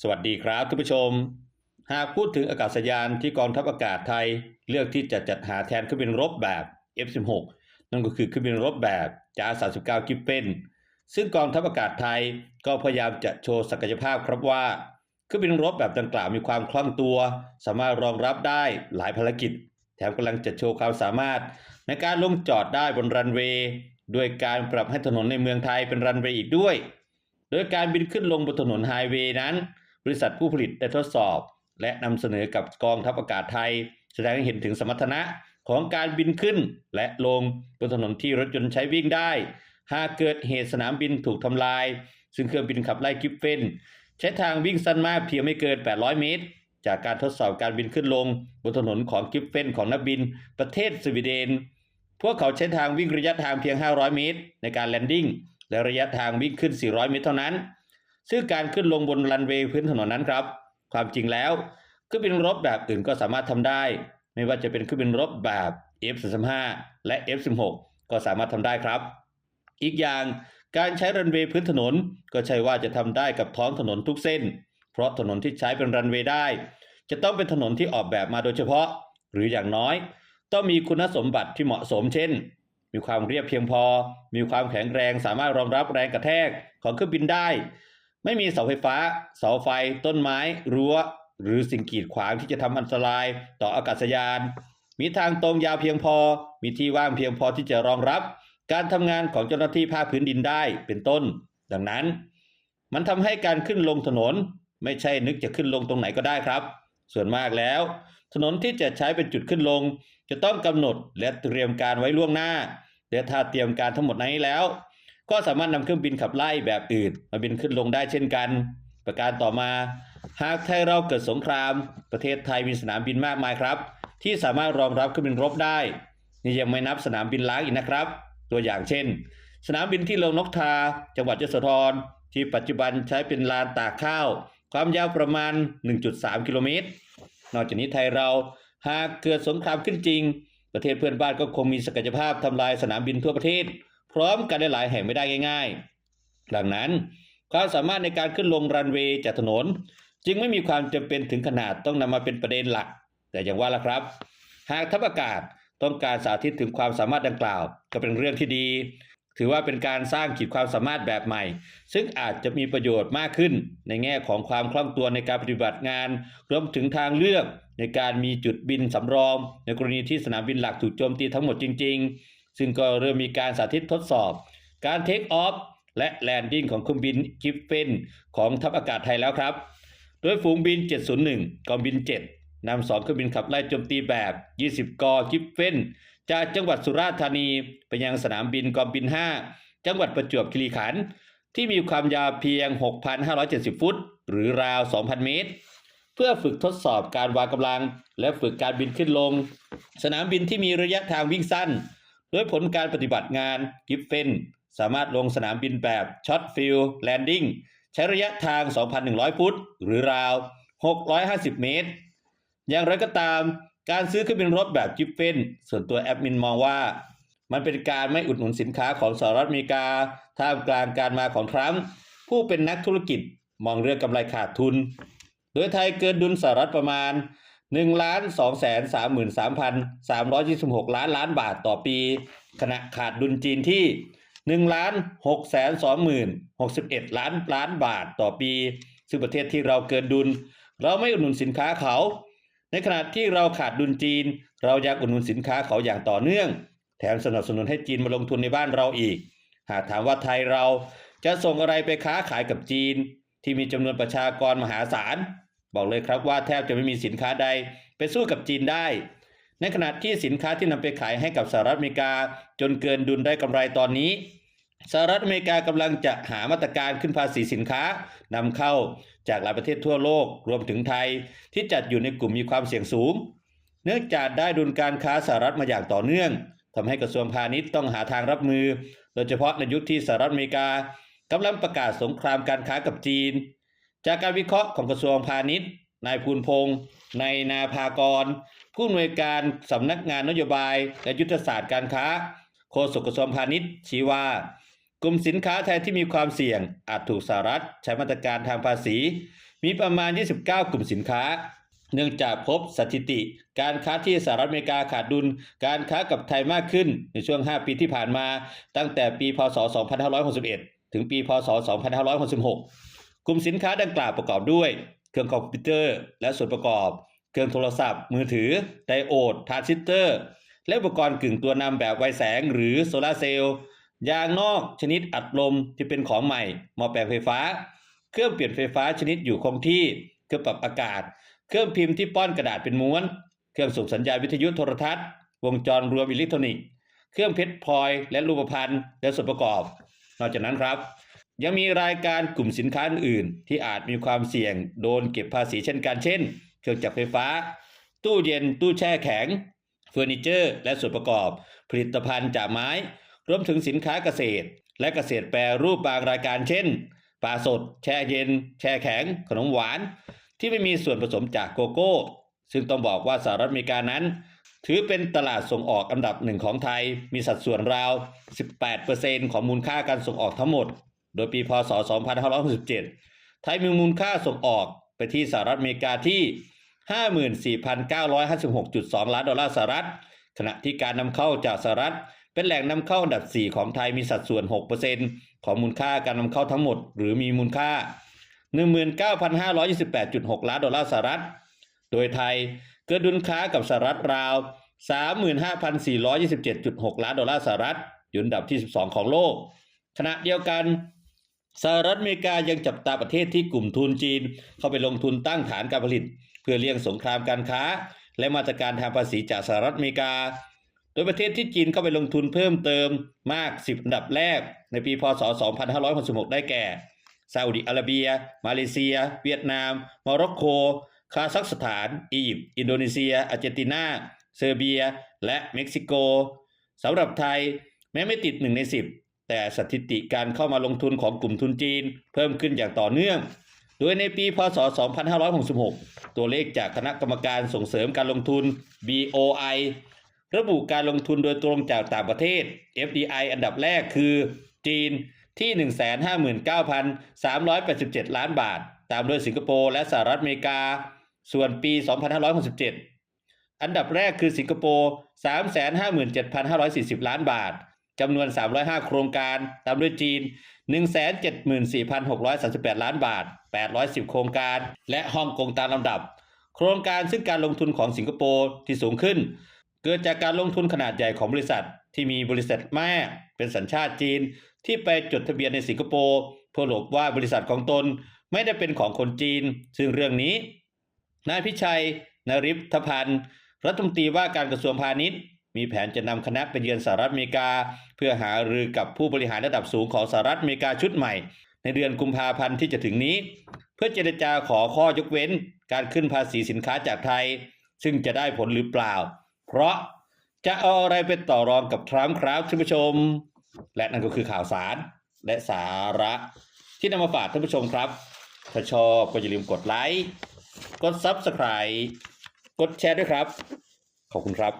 สวัสดีครับท่านผู้ชม หากพูดถึงอากาศยานที่กองทัพอากาศไทย เลือกที่จะจัดหาแทนเครื่องบินรบแบบ F16 นั่นก็คือเครื่องบินรบแบบจา39กิฟเฟนซึ่งกองทัพอากาศไทยก็พยายามจะโชว์ศักยภาพครับว่าเครื่องบินรบแบบดังกล่าวมีความคล่องตัว สามารถรองรับได้หลายภารกิจ แถมกำลังจะโชว์ความสามารถ ในการลงจอดได้บนรันเวย์ด้วยการปรับให้ถนนในเมืองไทยเป็นรันเวย์อีกด้วย โดยการบินขึ้นลงบนถนนไฮเวย์นั้น บริษัทผู้ผลิตได้ทดสอบ และนำเสนอกับกองทัพอากาศไทย แสดงให้เห็นถึงสมรรถนะของการบินขึ้นและลงบนถนนที่รถยนต์ใช้วิ่งได้ หากเกิดเหตุสนามบินถูกทำลาย ซึ่งเครื่องบินขับไล่กิฟเฟนใช้ทางวิ่งสั้นมากเพียงไม่เกิน 800 เมตร จากการทดสอบการบินขึ้นลงบนถนนของกิฟเฟนของนักบิน ประเทศสวีเดน พวกเขาใช้ทางวิ่งระยะทางเพียง 500 เมตร ในการแลนดิ้งและระยะทางวิ่งขึ้น 400 เมตรเท่านั้น ซึ่งการขึ้นลงบนรันเวย์พื้นถนนนั้นครับ ความจริงแล้วเครื่องบินรบแบบอื่นก็สามารถทำได้ ไม่ว่าจะเป็นเครื่องบินรบแบบ F35 และ F16 ก็สามารถทำได้ครับ อีกอย่างการใช้รันเวย์พื้นถนนก็ใช่ว่าจะทำได้กับท้องถนนทุกเส้น เพราะถนนที่ใช้เป็นรันเวย์ได้ จะต้องเป็นถนนที่ออกแบบมาโดยเฉพาะ หรืออย่างน้อย ต้องมีคุณสมบัติที่เหมาะสมเช่น มีความเรียบเพียงพอ มีความแข็งแรงสามารถรองรับแรงกระแทกของเครื่องบินได้ ไม่มีเสาไฟฟ้า เสาไฟ ต้นไม้ รั้ว หรือสิ่งกีดขวางที่จะทำอันตรายต่ออากาศยาน มีทางตรงยาวเพียงพอ มีที่ว่างเพียงพอที่จะรองรับ การทำงานของเจ้าหน้าที่ภาคพื้นดินได้เป็นต้น ดังนั้น มันทำให้การขึ้นลงถนน ไม่ใช่นึกจะขึ้นลงตรงไหนก็ได้ครับ ส่วนมากแล้ว ถนนที่จะใช้เป็นจุดขึ้นลง จะต้องกำหนดและเตรียมการไว้ล่วงหน้าและถ้าเตรียมการทั้งหมดนี้แล้ว ก็สามารถนำเครื่องบินขับไล่แบบอื่น มาบินขึ้นลงได้เช่นกัน ประการต่อมาหากไทยเราเกิดสงคราม ประเทศไทยมีสนามบินมากมายครับ ที่สามารถรองรับเครื่องบินรบได้ นี่ยังไม่นับสนามบินล้างอีกนะครับ ตัวอย่างเช่น สนามบินที่ลงนกทา จังหวัดยโสธรที่ปัจจุบันใช้เป็นลานตากข้าว ความยาวประมาณ 1.3 กิโลเมตร นอกจากนี้ไทยเราหากเกิดสงครามขึ้นจริง ประเทศเพื่อนบ้านก็คงมีศักยภาพทำลายสนามบินทั่วประเทศ พร้อมกันได้หลายแห่งไม่ได้ง่ายๆ ดังนั้นความสามารถในการขึ้นลงรันเวย์จากถนน จึงไม่มีความจำเป็นถึงขนาดต้องนำมาเป็นประเด็นหลัก แต่อย่างว่าล่ะครับ หากทัพอากาศต้องการสาธิตถึงความสามารถดังกล่าว ก็เป็นเรื่องที่ดี ถือว่าเป็นการสร้างขีดความสามารถแบบใหม่ ซึ่งอาจจะมีประโยชน์มากขึ้น ในแง่ของความคล่องตัวในการปฏิบัติงาน รวมถึงทางเลือกในการมีจุดบินสำรอง ในกรณีที่สนามบินหลักถูกโจมตีทั้งหมดจริง ๆ ซึ่งก็เริ่มมีการสาธิตทดสอบ การเทคออฟและแลนดิ้งของเครื่องบินกิฟเฟนของทัพอากาศไทยแล้วครับ โดยฝูงบิน 701กองบิน 7นำสองเครื่องบินขับไล่โจมตีแบบ 20 กอกิฟเฟนจากจังหวัดสุราษฎร์ธานีไปยังสนามบินกองบิน 5 จังหวัดประจวบคีรีขันธ์ที่มีความยาวเพียง 6,570 ฟุต หรือราว 2,000 เมตร เพื่อฝึกทดสอบการวางกำลัง และฝึกการบินขึ้นลง สนามบินที่มีระยะทางวิ่งสั้น โดยผลการปฏิบัติงานกิฟเฟนสามารถลงสนามบินแบบช็อตฟิลแลนดิ้งใช้ระยะทาง 2,100 ฟุต หรือราว 650 เมตร อย่างไรก็ตามการซื้อเครื่องบินรบแบบกิฟเฟนส่วนตัวแอดมินมองว่า มันเป็นการไม่อุดหนุนสินค้าของสหรัฐอเมริกา ท่ามกลางการมาของทรัมป์ผู้เป็นนักธุรกิจมองเรื่องกำไรขาดทุน โดยไทยเกินดุลสหรัฐประมาณ 1ล้าน2แสน33,326ล้านล้านบาทต่อปี ขณะขาดดุลจีนที่1ล้าน6แสน20,061ล้านล้านบาทต่อปี ซึ่งประเทศที่เราเกินดุล เราไม่อุดหนุนสินค้าเขา ในขณะที่เราขาดดุลจีน เราอยากอุดหนุนสินค้าเขาอย่างต่อเนื่อง แถมสนับสนุนให้จีนมาลงทุนในบ้านเราอีก หากถามว่าไทยเราจะส่งอะไรไปค้าขายกับจีน ที่มีจำนวนประชากรมหาศาล บอกเลยครับว่าแทบจะไม่มีสินค้าใดไปสู้กับจีนได้ ในขณะที่สินค้าที่นำไปขายให้กับสหรัฐอเมริกา จนเกินดุลได้กำไรตอนนี้สหรัฐอเมริกากำลังจะหามาตรการขึ้นภาษีสินค้านำเข้าจากหลายประเทศทั่วโลกรวมถึงไทย ที่จัดอยู่ในกลุ่มมีความเสี่ยงสูง เนื่องจากได้ดุลการค้าสหรัฐมาอย่างต่อเนื่องทำให้กระทรวงพาณิชย์ต้องหาทางรับมือ โดยเฉพาะในยุคที่สหรัฐอเมริกากำลังประกาศสงครามการค้ากับจีน จากการวิเคราะห์ของกระทรวงพาณิชย์ นายภูลพงศ์นายนาภากร ผู้อำนวยการสำนักงานนโยบาย และยุทธศาสตร์การค้า โฆษกกระทรวงพาณิชย์ ชี้ว่ากลุ่มสินค้าไทยที่มีความเสี่ยง อาจถูกสหรัฐใช้มาตรการทางภาษี มีประมาณ 29 กลุ่มสินค้า เนื่องจากพบสถิติ การค้าที่สหรัฐอเมริกาขาดดุล การค้ากับไทยมากขึ้นในช่วง 5 ปีที่ผ่านมา ตั้งแต่ปี พศ 2561 ถึงปี พศ 2566 กลุ่มสินค้าดังกล่าวประกอบด้วย เครื่องคอมพิวเตอร์ และส่วนประกอบ เครื่องโทรศัพท์ มือถือ ไดโอด ทรานซิสเตอร์ และอุปกรณ์กึ่งตัวนำแบบไวแสงหรือโซลาเซลล์ ยางนอกชนิดอัดลมที่เป็นของใหม่ หม้อแปลงไฟฟ้า เครื่องเปลี่ยนไฟฟ้าชนิดอยู่คงที่ เครื่องปรับอากาศ เครื่องพิมพ์ที่ป้อนกระดาษเป็นม้วน เครื่องส่งสัญญาณวิทยุโทรทัศน์ วงจรรวมอิเล็กทรอนิกส์ เครื่องเพชรพลอย และรูปพรรณและส่วนประกอบ นอกจากนั้นครับ ยังมีรายการกลุ่มสินค้าอื่นที่อาจมีความเสี่ยงโดนเก็บภาษีเช่นกันเช่น เครื่องจักรไฟฟ้า ตู้เย็น ตู้แช่แข็ง เฟอร์นิเจอร์ และส่วนประกอบ ผลิตภัณฑ์จากไม้ รวมถึงสินค้าเกษตร และเกษตรแปรรูปบางรายการเช่นปลาสด แช่เย็น แช่แข็ง ขนมหวาน ที่ไม่มีส่วนผสมจากโกโก้ ซึ่งต้องบอกว่าสหรัฐอเมริกานั้น ถือเป็นตลาดส่งออกอันดับหนึ่งของไทย มีสัดส่วนราว 18%ของมูลค่าการส่งออกทั้งหมด โดยปีพศ 2567 ไทยมีมูลค่าส่งออกไปที่สหรัฐอเมริกาที่ 54,956.2 ล้านดอลลาร์สหรัฐ ขณะที่การนำเข้าจากสหรัฐ เป็นแหล่งนำเข้าอันดับ 4 ของไทยมีสัดส่วน 6%ของมูลค่าการนำเข้าทั้งหมด หรือมีมูลค่า 19,528.6 ล้านดอลลาร์สหรัฐ โดยไทยเกิดดุลค้ากับสหรัฐราว 35,427.6 ล้านดอลลาร์สหรัฐอยู่อันดับที่ 12 ของโลก ขณะเดียวกัน สหรัฐอเมริกายังจับตาประเทศที่กลุ่มทุนจีน เข้าไปลงทุนตั้งฐานการผลิต เพื่อเลี่ยงสงครามการค้า และมาตรการทางภาษีจากสหรัฐอเมริกา โดยประเทศที่จีนเข้าไปลงทุนเพิ่มเติมมาก 10 อันดับแรก ในปีพศ 2566 ได้แก่ซาอุดิอาระเบีย มาเลเซีย เวียดนาม โมร็อกโก คาซัคสถาน อียิปต์ อินโดนีเซีย อาร์เจนตินา เซอร์เบีย และเม็กซิโกสำหรับไทยแม้ไม่ติด 1 ใน 10 แต่สถิติการเข้ามาลงทุนของกลุ่มทุนจีน เพิ่มขึ้นอย่างต่อเนื่อง โดยในปี พศ 2566 ตัวเลขจากคณะกรรมการส่งเสริมการลงทุน BOI ระบุการลงทุนโดยตรงจากต่างประเทศ FDI อันดับแรกคือจีนที่ 159,387 ล้านบาท ตามด้วยสิงคโปร์และสหรัฐอเมริกา ส่วนปี 2567 อันดับแรกคือสิงคโปร์ 357,540 ล้านบาท จำนวน 305 โครงการตามด้วยจีน 174,638 ล้านบาท 810 โครงการ และฮ่องกงตามลำดับ โครงการซึ่งการลงทุนของสิงคโปร์ที่สูงขึ้น เกิดจากการลงทุนขนาดใหญ่ของบริษัท ที่มีบริษัทแม่เป็นสัญชาติจีน ที่ไปจดทะเบียนในสิงคโปร์เพื่อหลบว่าบริษัทของตนไม่ได้เป็นของคนจีน ซึ่งเรื่องนี้นายพิชัยนริพทพันธ์รัฐมนตรีว่าการกระทรวงพาณิชย์ มีแผนจะนำคณะไปเยือนสหรัฐอเมริกา เพื่อหารือกับผู้บริหารระดับสูงของสหรัฐอเมริกาชุดใหม่ ในเดือนกุมภาพันธ์ที่จะถึงนี้ เพื่อเจรจาขอข้อยกเว้น การขึ้นภาษีสินค้าจากไทย ซึ่งจะได้ผลหรือเปล่า เพราะจะเอาอะไรไปต่อรองกับทรัมป์ครับท่านผู้ชม และนั่นก็คือข่าวสารและสาระ ที่นำมาฝากท่านผู้ชมครับ ถ้าชอบก็อย่าลืมกดไลค์กด Subscribe กดแชร์ด้วยครับ ขอบคุณครับ